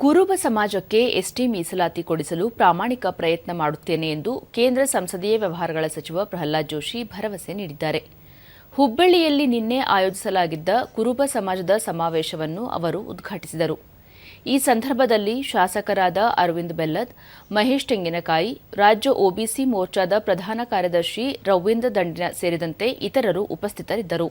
ಕುರುಬ ಸಮಾಜಕ್ಕೆ ಎಸ್ಟಿ ಮೀಸಲಾತಿ ಕೊಡಿಸಲು ಪ್ರಾಮಾಣಿಕ ಪ್ರಯತ್ನ ಮಾಡುತ್ತೇನೆ ಎಂದು ಕೇಂದ್ರ ಸಂಸದೀಯ ವ್ಯವಹಾರಗಳ ಸಚಿವ ಪ್ರಹ್ಲಾದ್ ಜೋಶಿ ಭರವಸೆ ನೀಡಿದ್ದಾರೆ. ಹುಬ್ಬಳ್ಳಿಯಲ್ಲಿ ನಿನ್ನೆ ಆಯೋಜಿಸಲಾಗಿದ್ದ ಕುರುಬ ಸಮಾಜದ ಸಮಾವೇಶವನ್ನು ಅವರು ಉದ್ಘಾಟಿಸಿದರು. ಈ ಸಂದರ್ಭದಲ್ಲಿ ಶಾಸಕರಾದ ಅರವಿಂದ್ ಬೆಲ್ಲದ್, ಮಹೇಶ್ ತೆಂಗಿನಕಾಯಿ, ರಾಜ್ಯ ಒಬಿಸಿ ಮೋರ್ಚಾದ ಪ್ರಧಾನ ಕಾರ್ಯದರ್ಶಿ ರವೀಂದ್ರ ದಂಡಿನ ಸೇರಿದಂತೆ ಇತರರು ಉಪಸ್ಥಿತರಿದ್ದರು.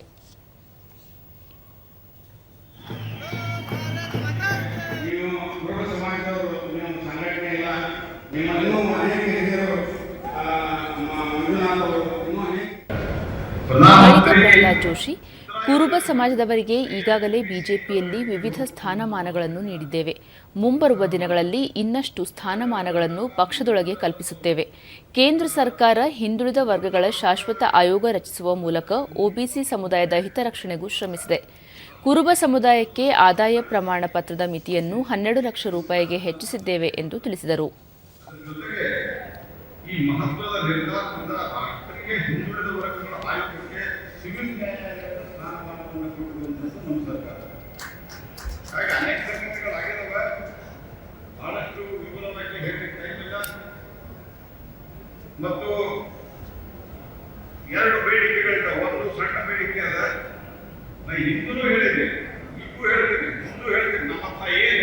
ಜೋಶಿ ಕುರುಬ ಸಮಾಜದವರಿಗೆ ಈಗಾಗಲೇ ಬಿಜೆಪಿಯಲ್ಲಿ ವಿವಿಧ ಸ್ಥಾನಮಾನಗಳನ್ನು ನೀಡಿದ್ದೇವೆ. ಮುಂಬರುವ ದಿನಗಳಲ್ಲಿ ಇನ್ನಷ್ಟು ಸ್ಥಾನಮಾನಗಳನ್ನು ಪಕ್ಷದೊಳಗೆ ಕಲ್ಪಿಸುತ್ತೇವೆ. ಕೇಂದ್ರ ಸರ್ಕಾರ ಹಿಂದುಳಿದ ವರ್ಗಗಳ ಶಾಶ್ವತ ಆಯೋಗ ರಚಿಸುವ ಮೂಲಕ ಒಬಿಸಿ ಸಮುದಾಯದ ಹಿತರಕ್ಷಣೆಗೂ ಶ್ರಮಿಸಿದೆ. ಕುರುಬ ಸಮುದಾಯಕ್ಕೆ ಆದಾಯ ಪ್ರಮಾಣ ಪತ್ರದ ಮಿತಿಯನ್ನು ಹನ್ನೆರಡು ಲಕ್ಷ ರೂಪಾಯಿಗೆ ಹೆಚ್ಚಿಸಿದ್ದೇವೆ ಎಂದು ತಿಳಿಸಿದರು. ಜೊತೆಗೆ ಈ ಮಹತ್ವದ ನಿರ್ಧಾರದಿಂದ ಆಯುಕ್ತರಿಗೆ ಹಿಂದುಳಿದ ವರ್ಗಗಳ ಆಯೋಗಕ್ಕೆ ಸಿವಿಲ್ ನ್ಯಾಯಾಲಯದ ಸ್ಥಾನಮಾನವನ್ನು ಕೊಟ್ಟಿರುವಂಥದ್ದು ನಮ್ಮ ಸರ್ಕಾರ. ಹಾಗೆ ಅನೇಕ ಸಂಗತಿಗಳಾಗಿದ್ದಾವೆ ಬಹಳಷ್ಟು ವಿಪುಲವಾಗಿ ಹೇಳಲಿಕ್ಕೆ ಟೈಮ್ ಇಲ್ಲ. ಮತ್ತು ಎರಡು ಬೇಡಿಕೆಗಳಿದ್ದಾವೆ. ಒಂದು ಸಣ್ಣ ಬೇಡಿಕೆ ಅದ ನಾ ಹಿಂದೂ ಹೇಳಿದೆ ಇಬ್ಬರು ಹೇಳ್ತೀನಿ ಮುಂದೂ ಹೇಳ್ತೀನಿ ನಮ್ಮ ಹತ್ರ ಏನ್